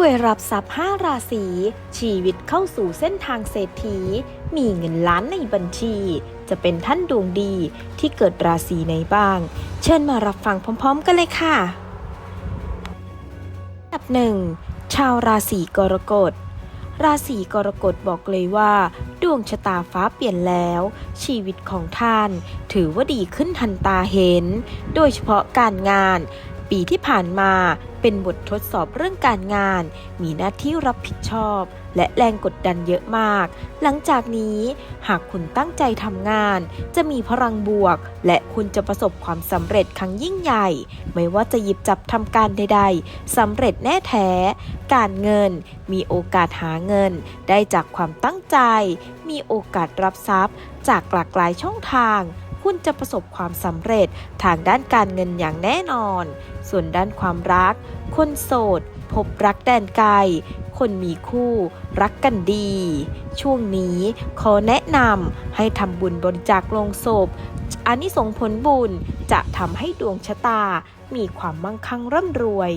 วยรับทรัพย์ห้าราศีชีวิตเข้าสู่เส้นทางเศรษฐี มีเงินล้านในบัญชี จะเป็นท่านดวงดีที่เกิดราศีไหนบ้าง เชิญมารับฟังพร้อม ๆ กันเลยค่ะอันดับหนึ่งชาวราศีกรกฎราศีกรกฎบอกเลยว่า ดวงชะตาฟ้าเปลี่ยนแล้ว ชีวิตของท่าน ถือว่าดีขึ้นทันตาเห็น โดยเฉพาะการงาน ปีที่ผ่านมาเป็นบททดสอบเรื่องการงาน มีหน้าที่รับผิดชอบ และแรงกดดันเยอะมาก หลังจากนี้หากคุณตั้งใจทำงาน จะมีพลังบวก และคุณจะประสบความสำเร็จครั้งยิ่งใหญ่ ไม่ว่าจะหยิบจับทำการใดๆสำเร็จแน่แท้ การเงิน มีโอกาสหาเงิน ได้จากความตั้งใจ มีโอกาสรับทรัพย์ จากหลากหลายช่องทาง คุณจะประสบความสำเร็จทางด้านการเงินอย่างแน่นอน ส่วนด้านความรัก คนโสด พบรักแดนไกล คนมีคู่รักกันดี ช่วงนี้ขอแนะนำให้ทำบุญบริจาคลงศพอานิสงส์ผลบุญจะทำให้ดวงชะตา มีความมั่งคั่งร่ำรวย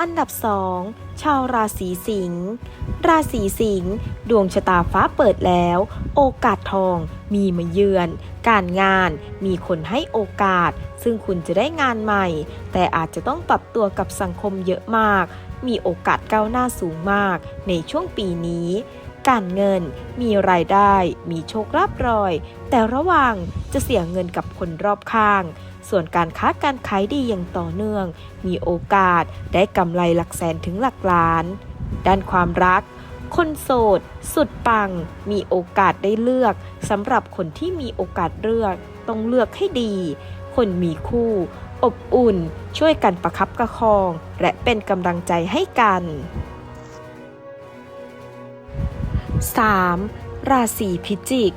อันดับ 2 ชาวราศีสิงห์ ราศีสิงห์ดวงชะตาฟ้าเปิดแล้ว โอกาสทองมีมาเยือน การงานมีคนให้โอกาส ซึ่งคุณจะได้งานใหม่ แต่อาจจะต้องปรับตัวกับสังคมเยอะมาก มีโอกาสก้าวหน้าสูงมากในช่วงปีนี้ การเงินมีรายได้ มีโชคลาภรอย แต่ระวังจะเสียเงินกับคนรอบข้าง ส่วนการค้าการขายดีอย่างต่อเนื่อง มีโอกาสได้กำไรหลักแสนถึงหลักล้าน ด้านความรัก คนโสด สุดปัง มีโอกาสได้เลือกสำหรับคนที่มีโอกาสเลือก ต้องเลือกให้ดี คนมีคู่ อบอุ่น ช่วยกันประคับประคอง และเป็นกำลังใจให้กัน 3. ราศีพิจิก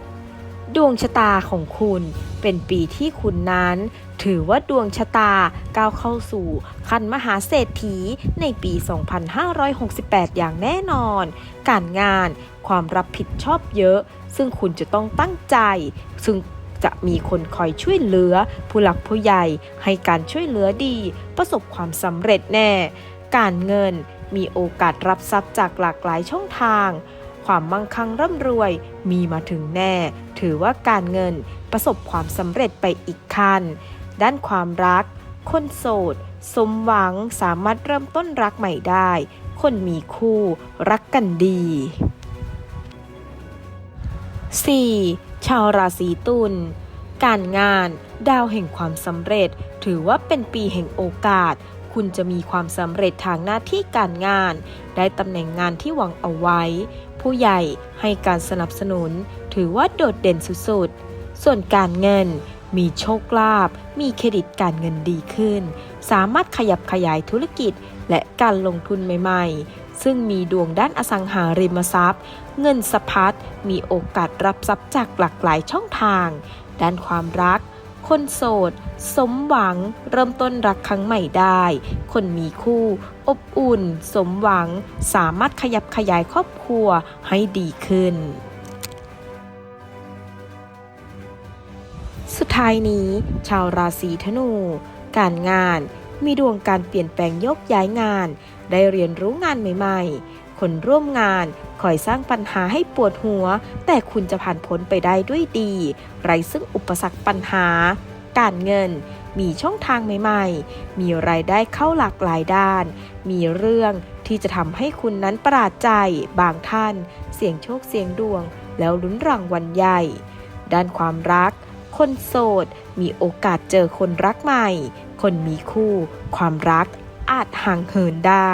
ดวงชะตาของคุณ เป็นปีที่คุณนั้น ถือว่าดวงชะตาก้าวเข้าสู่คันมหาเศรษฐีในปี 2568 อย่างแน่นอน การงานความรับผิดชอบเยอะ ซึ่งคุณจะต้องตั้งใจ ซึ่งจะมีคนคอยช่วยเหลือ ผู้หลักผู้ใหญ่ให้การช่วยเหลือดี ประสบความสำเร็จแน่ การเงินมีโอกาสรับทรัพย์จากหลากหลายช่องทาง ความมั่งคั่งร่ำรวยมีมาถึงแน่ ถือว่าการเงินประสบความสำเร็จไปอีกขั้น ด้านความรัก คนโสด สมหวังสามารถเริ่มต้นรักใหม่ได้ คนมีคู่รักกันดี 4. ชาวราศีตุลการงาน ดาวแห่งความสำเร็จ ถือว่าเป็นปีแห่งโอกาส คุณจะมีความสำเร็จทางหน้าที่การงาน ได้ตำแหน่งงานที่หวังเอาไว้ ผู้ใหญ่ให้การสนับสนุน ถือว่าโดดเด่นสุดๆ ส่วนการเงิน มีโชคลาภมีเครดิตการเงินดีขึ้น สามารถขยับขยายธุรกิจและการลงทุนใหม่ๆ ซึ่งมีดวงด้านอสังหาริมทรัพย์ เงินสะพัดมีโอกาสรับทรัพย์จากหลากหลายช่องทาง ด้านความรัก คนโสด สมหวัง เริ่มต้นรักครั้งใหม่ได้ คนมีคู่ อบอุ่น สมหวัง สามารถขยับขยายครอบครัวให้ดีขึ้น สุดท้ายนี้ ชาวราศีธนู การงาน มีดวงการเปลี่ยนแปลงยกย้ายงาน ได้เรียนรู้งานใหม่ ๆ คนร่วมงาน คอยสร้างปัญหาให้ปวดหัว แต่คุณจะผ่านพ้นไปได้ด้วยดี ไรซึ่งอุปสรรคปัญหา การเงิน มีช่องทางใหม่ๆ มีรายได้เข้าหลากหลายด้าน มีเรื่องที่จะทำให้คุณนั้นประหลาดใจ บางท่าน เสี่ยงโชคเสี่ยงดวง แล้วลุ้นรางวัลใหญ่ ด้านความรัก คนโสด มีโอกาสเจอคนรักใหม่ คนมีคู่ ความรักอาจห่างเหินได้